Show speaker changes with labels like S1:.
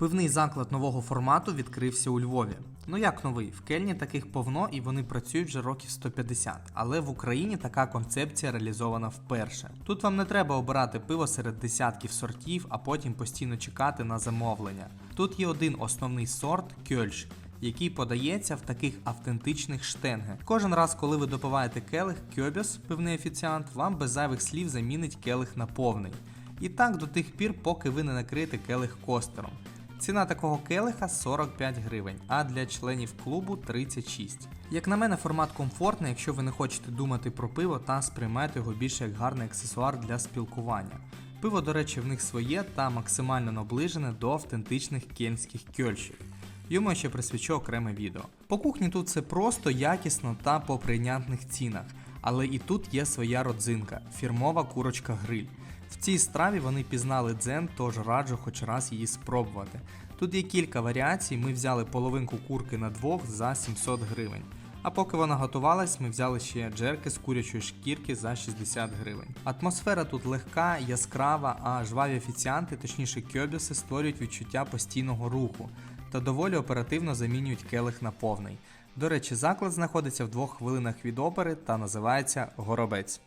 S1: Пивний заклад нового формату відкрився у Львові. Ну як новий, в Кельні таких повно і вони працюють вже років 150. Але в Україні така концепція реалізована вперше. Тут вам не треба обирати пиво серед десятків сортів, а потім постійно чекати на замовлення. Тут є один основний сорт кьольш, який подається в таких автентичних штенге. Кожен раз, коли ви допиваєте келих, кьобіс, пивний офіціант, вам без зайвих слів замінить келих на повний. І так до тих пір, поки ви не накриєте келих костером. Ціна такого келиха 45 гривень, а для членів клубу 36. Як на мене, формат комфортний, якщо ви не хочете думати про пиво та сприймаєте його більше як гарний аксесуар для спілкування. Пиво, до речі, в них своє та максимально наближене до автентичних кельнських кьольшів. Йому я ще присвячу окреме відео. По кухні тут все просто, якісно та по прийнятних цінах, але і тут є своя родзинка фірмова курочка гриль. В цій страві вони пізнали дзен, тож раджу хоч раз її спробувати. Тут є кілька варіацій, ми взяли половинку курки на двох за 700 гривень. А поки вона готувалась, ми взяли ще джерки з курячої шкірки за 60 гривень. Атмосфера тут легка, яскрава, а жваві офіціанти, точніше кьобіси, створюють відчуття постійного руху та доволі оперативно замінюють келих на повний. До речі, заклад знаходиться в двох хвилинах від опери та називається Горобець.